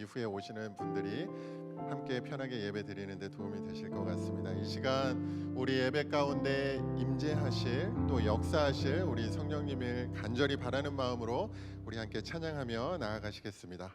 이후에 오시는 분들이 함께 편하게 예배 드리는데 도움이 되실 것 같습니다. 이 시간 우리 예배 가운데 임재하실 또 역사하실 우리 성령님을 간절히 바라는 마음으로 우리 함께 찬양하며 나아가시겠습니다.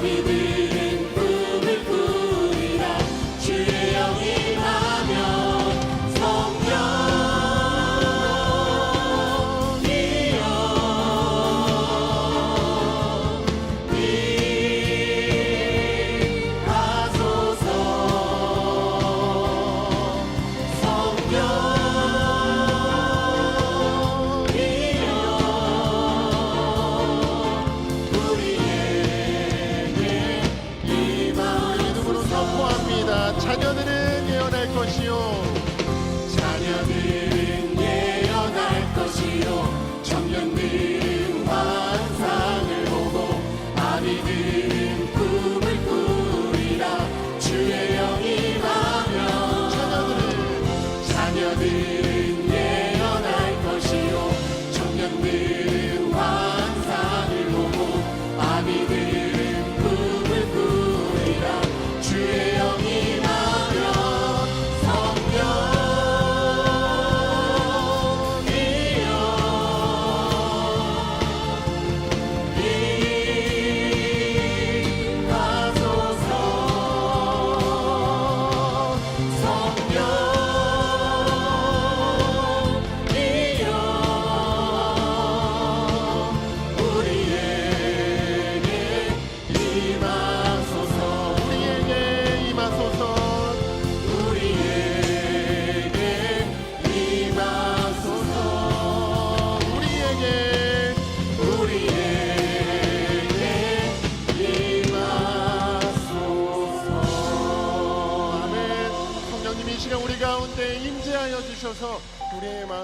vida.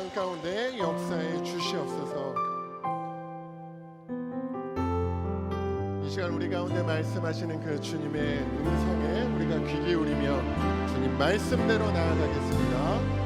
땅 가운데 역사에 주시옵소서. 이 시간 우리 가운데 말씀하시는 그 주님의 음성에 우리가 귀 기울이며 주님 말씀대로 나아가겠습니다.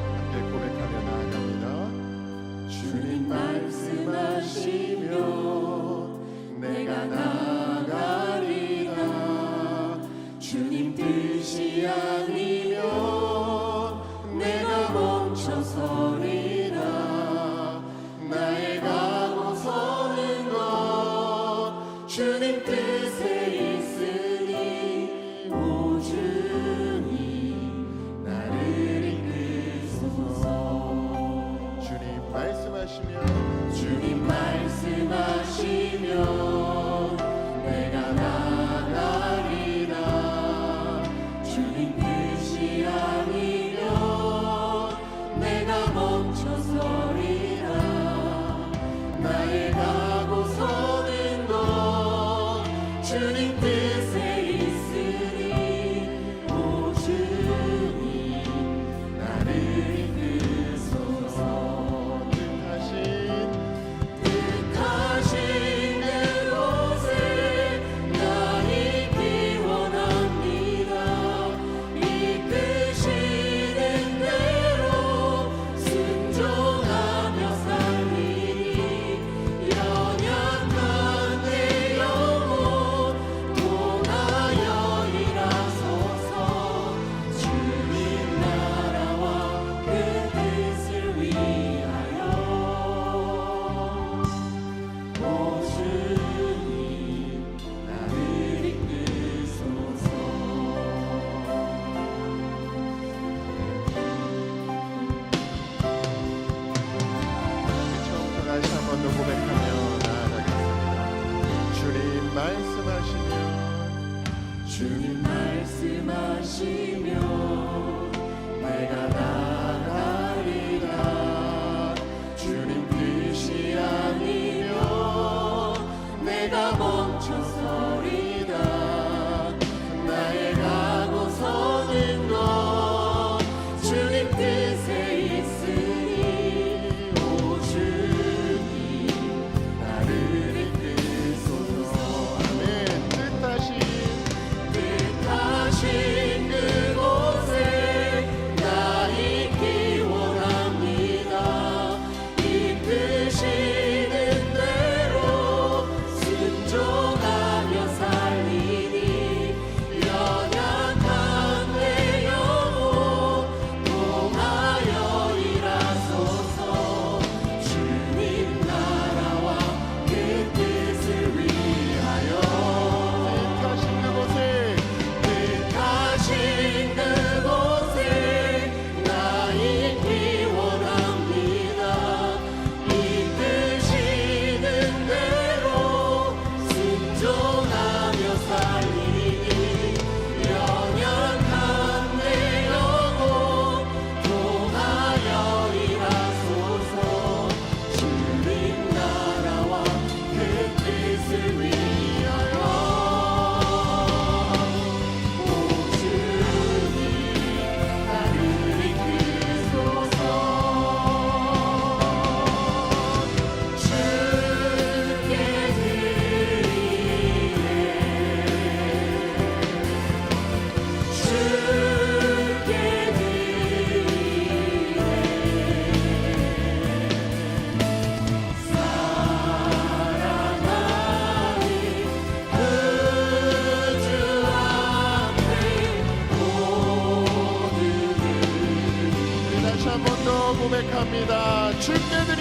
Trip